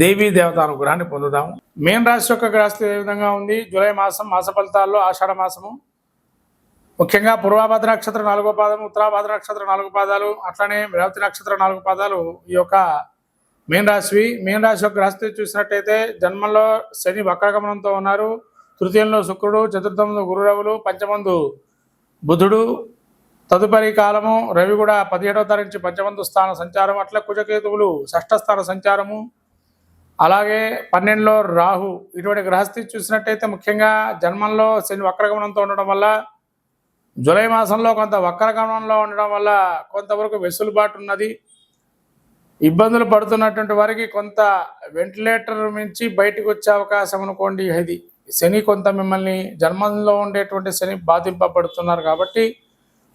దేవీ దేవత అనుగ్రహాన్ని పొందుదాము మేన్ రాశి యొక్క గ్రహస్థితి ఏ విధంగా ఉంది? జూలై మాసం మాస ఫలితాల్లో ఆషాఢ మాసము. ముఖ్యంగా పూర్వాభద్ర నక్షత్రం నాలుగో పాదం ఉత్తరాభద్ర నక్షత్రం నాలుగు పాదాలు అట్లనే రేవతి నక్షత్రం నాలుగు పాదాలు ఈ యొక్క మేన్ రాశివి. మేన్ రాశి యొక్క గ్రహస్థితి చూసినట్టయితే జన్మంలో శని వక్రగమనంతో ఉన్నారు. తృతీయంలో శుక్రుడు చతుర్థంలో గురురవులు పంచమందు బుధుడు. తదుపరి కాలము రవి కూడా పదిహేడవ తారీఖు నుంచి పంచమందు స్థాన సంచారం అట్లా కుజకేతువులు షష్ఠ స్థాన సంచారము. అలాగే పన్నెండులో రాహు ఇటువంటి గ్రహస్థితి చూసినట్టయితే ముఖ్యంగా జన్మంలో శని వక్రగమనంతో ఉండడం వల్ల జూలై మాసంలో కొంత వక్రగమనంలో ఉండడం వల్ల కొంతవరకు వెసులుబాటు ఉన్నది. ఇబ్బందులు పడుతున్నటువంటి వారికి కొంత వెంటిలేటర్ నుంచి బయటకు వచ్చే అవకాశం అనుకోండి. ఇది శని కొంత మిమ్మల్ని జన్మంలో ఉండేటువంటి శని బాధింపబడుతున్నారు కాబట్టి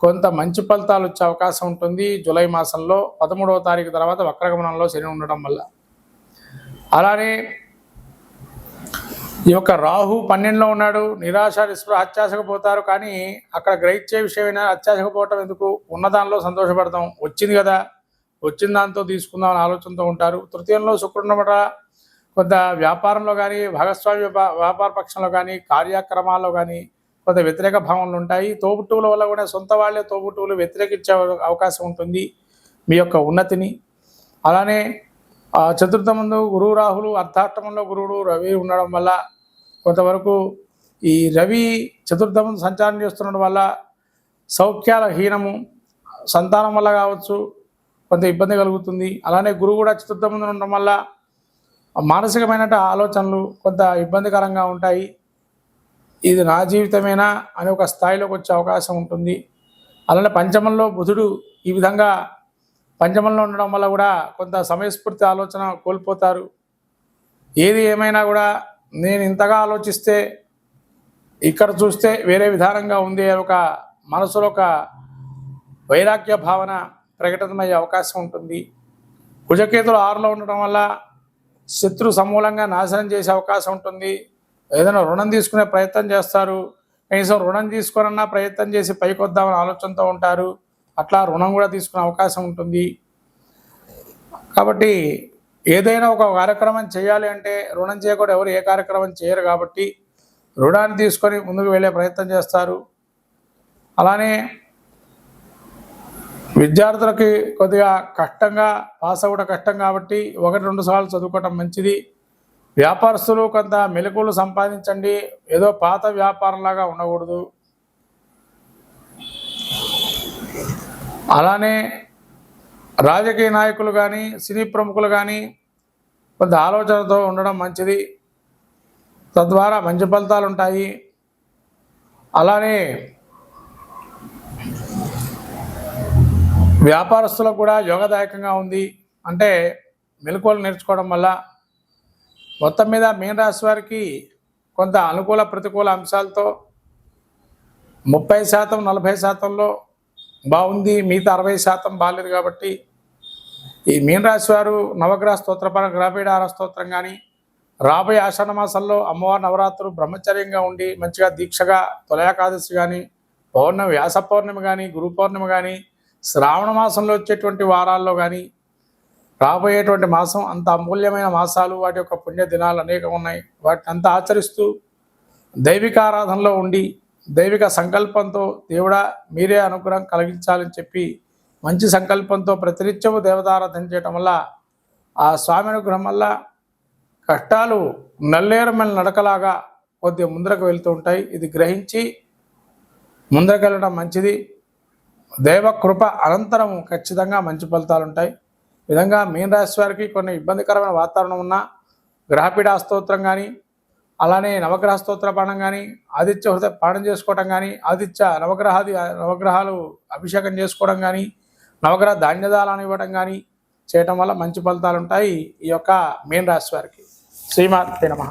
కొంత మంచి ఫలితాలు వచ్చే అవకాశం ఉంటుంది జూలై మాసంలో. పదమూడవ తారీఖు తర్వాత వక్రగమనంలో శని ఉండడం వల్ల. అలానే ఈ యొక్క రాహు పన్నెండులో ఉన్నాడు. నిరాశ నిస్పృహ అత్యాశకు పోతారు. కానీ అక్కడ గ్రహించే విషయమైనా అత్యాశకు పోవటం ఎందుకు? ఉన్నదానిలో సంతోషపడతాం. వచ్చింది కదా. వచ్చిన దాంతో తీసుకుందాం అనే ఆలోచనతో ఉంటారు. తృతీయంలో శుక్రుడున్నమాట కొంత వ్యాపారంలో కానీ భాగస్వామ్య వ్యాపార పక్షంలో కానీ కార్యక్రమాల్లో కానీ కొంత వ్యతిరేక భావనలు ఉంటాయి. తోబుట్టువుల వల్ల కూడా సొంత వాళ్ళే తోబుట్టువులు వ్యతిరేకించే అవకాశం ఉంటుంది. మీ యొక్క ఉన్నతిని. అలానే చతుర్థ ముందు గురువు రాహులు అర్ధాష్టమంలో గురువుడు రవి ఉండడం వల్ల కొంతవరకు ఈ రవి చతుర్థ ముందు సంచారం చేస్తుండడం వల్ల సౌఖ్యాల హీనము సంతానం వల్ల కావచ్చు కొంత ఇబ్బంది కలుగుతుంది. అలానే గురువు కూడా చతుర్థ ముందు ఉండడం వల్ల మానసికమైన ఆలోచనలు కొంత ఇబ్బందికరంగా ఉంటాయి. ఇది నా జీవితమేనా అనే ఒక స్థాయిలోకి వచ్చే అవకాశం ఉంటుంది. అలానే పంచమంలో బుధుడు ఈ విధంగా పంచమంలో ఉండడం వల్ల కూడా కొంత సమయస్ఫూర్తి ఆలోచన కోల్పోతారు. ఏది ఏమైనా కూడా నేను ఇంతగా ఆలోచిస్తే ఇక్కడ చూస్తే వేరే విధానంగా ఉంది ఒక మనసులో ఒక వైరాగ్య భావన ప్రకటితమయ్యే అవకాశం ఉంటుంది. కుజకేతులు ఆరులో ఉండడం వల్ల శత్రు సమూలంగా నాశనం చేసే అవకాశం ఉంటుంది. ఏదైనా రుణం తీసుకునే ప్రయత్నం చేస్తారు. కనీసం రుణం తీసుకునన్నా ప్రయత్నం చేసి పైకొద్దామని ఆలోచనతో ఉంటారు. అట్లా రుణం కూడా తీసుకునే అవకాశం ఉంటుంది. కాబట్టి ఏదైనా ఒక కార్యక్రమం చేయాలి అంటే రుణం చేయకూడదు. ఎవరు ఏ కార్యక్రమం చేయరు కాబట్టి రుణాన్ని తీసుకొని ముందుకు వెళ్ళే ప్రయత్నం చేస్తారు. అలానే విద్యార్థులకి కొద్దిగా కష్టంగా పాస్ అవ్వడం కష్టం కాబట్టి ఒకటి రెండు సార్లు చదువుకోవటం మంచిది. వ్యాపారస్తులు కొంత మెలకువలు సంపాదించండి. ఏదో పాత వ్యాపారంలాగా ఉండకూడదు. అలానే రాజకీయ నాయకులు కానీ సినీ ప్రముఖులు కానీ కొంత ఆలోచనతో ఉండడం మంచిది. తద్వారా మంచి ఫలితాలు ఉంటాయి. అలానే వ్యాపారస్తులకు కూడా యోగదాయకంగా ఉంది. అంటే మెలకువలు నేర్చుకోవడం వల్ల మొత్తం మీద మీన రాశి వారికి కొంత అనుకూల ప్రతికూల అంశాలతో ముప్పై శాతం నలభై శాతంలో బాగుంది మిగతా అరవై శాతం బాగాలేదు కాబట్టి ఈ మీనరాశి వారు నవగ్రహ స్తోత్రపరం గ్రహపీడార స్తోత్రం కానీ రాబోయే ఆషాఢ మాసంలో అమ్మవారి నవరాత్రులు బ్రహ్మచర్యంగా ఉండి మంచిగా దీక్షగా తొలయాకాదశి కానీ పౌర్ణమి వ్యాస పౌర్ణమి కానీ గురు పౌర్ణమి కానీ శ్రావణ మాసంలో వచ్చేటువంటి వారాల్లో కానీ రాబోయేటువంటి మాసం అంత అమూల్యమైన మాసాలు వాటి యొక్క పుణ్య దినాలు అనేకం ఉన్నాయి. వాటిని అంతా ఆచరిస్తూ దైవిక ఆరాధనలో ఉండి దైవిక సంకల్పంతో దేవుడా మీరే అనుగ్రహం కలిగించాలని చెప్పి మంచి సంకల్పంతో ప్రతినిత్యము దేవతారాధన చేయటం వల్ల ఆ స్వామి అనుగ్రహం వల్ల కష్టాలు నల్లేరమైన నడకలాగా కొద్దిగా ముందరకు వెళ్తూ ఉంటాయి. ఇది గ్రహించి ముందరకెళ్ళడం మంచిది. దైవ కృప అనంతరం ఖచ్చితంగా మంచి ఫలితాలు ఉంటాయి. విధంగా మీన రాశి వారికి కొన్ని ఇబ్బందికరమైన వాతావరణం ఉన్న గ్రహపీఠ స్తోత్రం కానీ అలానే నవగ్రహ స్తోత్ర పాఠం కానీ ఆదిత్య హృదయ పాఠం చేసుకోవడం కానీ ఆదిత్య నవగ్రహాది నవగ్రహాలు అభిషేకం చేసుకోవడం కానీ నవగ్రహ ధాన్యదాలను ఇవ్వడం కానీ చేయటం వల్ల మంచి ఫలితాలు ఉంటాయి ఈ యొక్క మీన రాశి వారికి. శ్రీమాతే నమ.